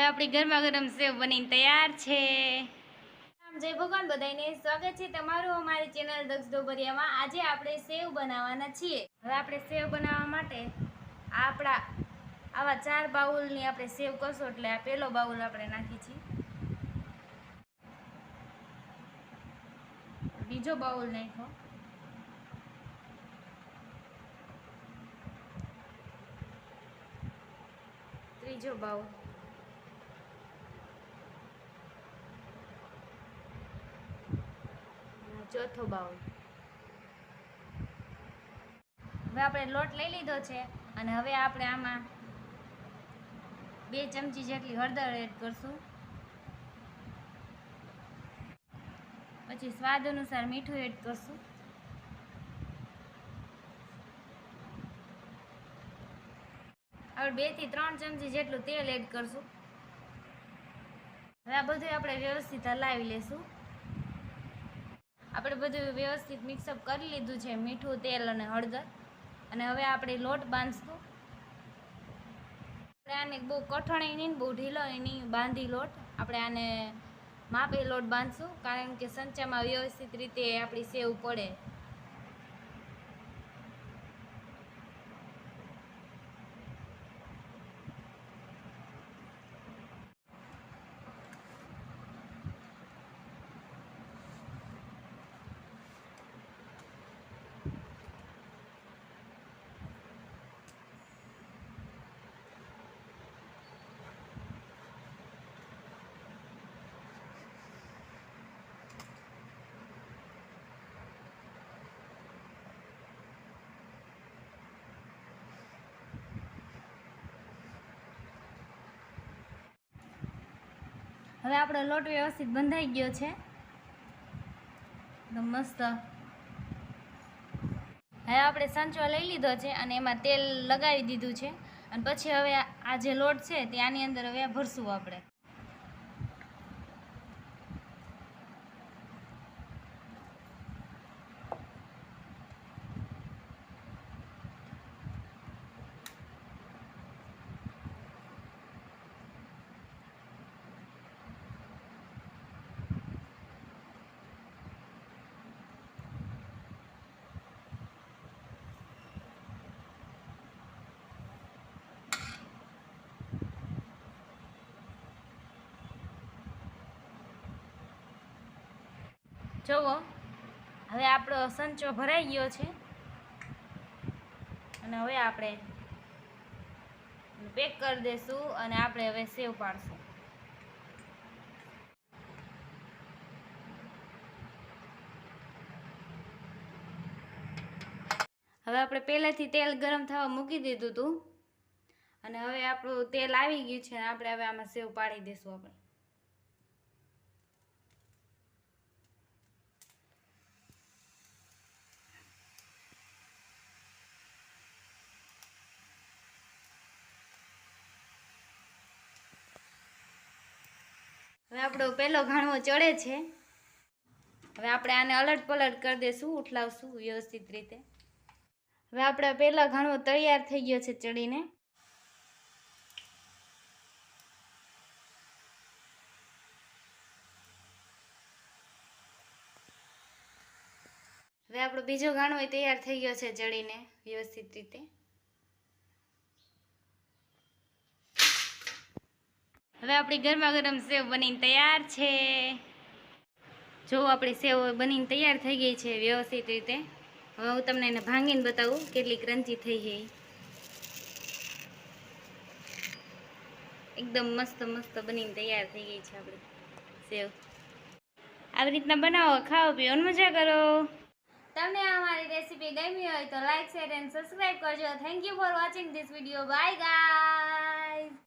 હવે આપણી ગરમા ગરમ સેવ બનીને તૈયાર છે. જય ભગવાન બધાને સ્વાગત છે તમારું અમારી ચેનલ દક્ષ ડોબરિયામાં આજે આપણે સેવ બનાવવાના છીએ. હવે આપણે સેવ બનાવવા માટે આપણા આવા ચાર બાઉલની આપણે સેવ કરશું, એટલે આ પહેલો બાઉલ આપણે નાખી છીએ. બીજો બાઉલ નાખ્યો. ત્રીજો બાઉલ. ચોથો બાઉલ. હવે આપણે લોટ લઈ લીધો છે અને હવે આપણે આમાં બે ચમચી જેટલી હળદર એડ કરશું. પછી સ્વાદ અનુસાર મીઠું એડ કરશું. હવે બેથી ત્રણ ચમચી જેટલું તેલ એડ કરશું. હવે આ બધું આપણે વ્યવસ્થિત હલાવી લેશું. આપણે બધું વ્યવસ્થિત મિક્સઅપ કરી લીધું છે, મીઠું, તેલ અને હળદર. અને હવે આપણે લોટ બાંધશું. આપણે આને બહુ કઠણ નહીં બહુ ઢીલો નહીં બાંધી લોટ. આપણે આને માપે લોટ બાંધશું, કારણ કે સંચામાં વ્યવસ્થિત રીતે આપણી સેવ પડે. હવે આપણો લોટ વ્યવસ્થિત બંધાઈ ગયો છે. એકદમ મસ્ત. હવે આપણે સંચો લઈ લીધો છે અને એમાં તેલ લગાવી દીધું છે. અને પછી હવે આ જે લોટ છે તે આની અંદર હવે ભરશું આપણે. જોવો. હવે આપણો સંચો ભરાઈ ગયો છે. અને હવે આપણે પેક કરી દઈશું અને આપણે હવે સેવ પાડશું. હવે આપણે પહેલેથી તેલ ગરમ થવા મૂકી દીધું હતું અને હવે આપણું તેલ આવી ગયું છે અને આપણે હવે આમાં સેવ પાડી દઈશું આપણે. હવે આપણો પહેલો ઘાણવો ચડે છે. હવે આપણે આને અલટ પલટ કરી દઈશું ઉઠલાવશું વ્યવસ્થિત રીતે. હવે આપણે પહેલો ઘાણવો તૈયાર થઈ ગયો છે ચડીને. હવે આપણો બીજો ઘાણવો તૈયાર થઈ ગયો છે ચડીને વ્યવસ્થિત રીતે. હવે આપણી ગરમા ગરમ સેવ બનીને તૈયાર છે. જો આપણી સેવ બનીને તૈયાર થઈ ગઈ છે વ્યવસ્થિત રીતે. હવે હું તમને એને ભાંગીને બતાવું કેટલી ક્રંચી થઈ ગઈ એકદમ મસ્ત મસ્ત બનીને તૈયાર થઈ ગઈ છે આપણી સેવ. આવી રીતના બનાવો, ખાઓ, પીઓ મજા કરો. તમને અમારી રેસીપી ગમી હોય તો લાઈક, શેર એન્ડ સબસ્ક્રાઈબ કરજો. Thank you for watching this video bye guys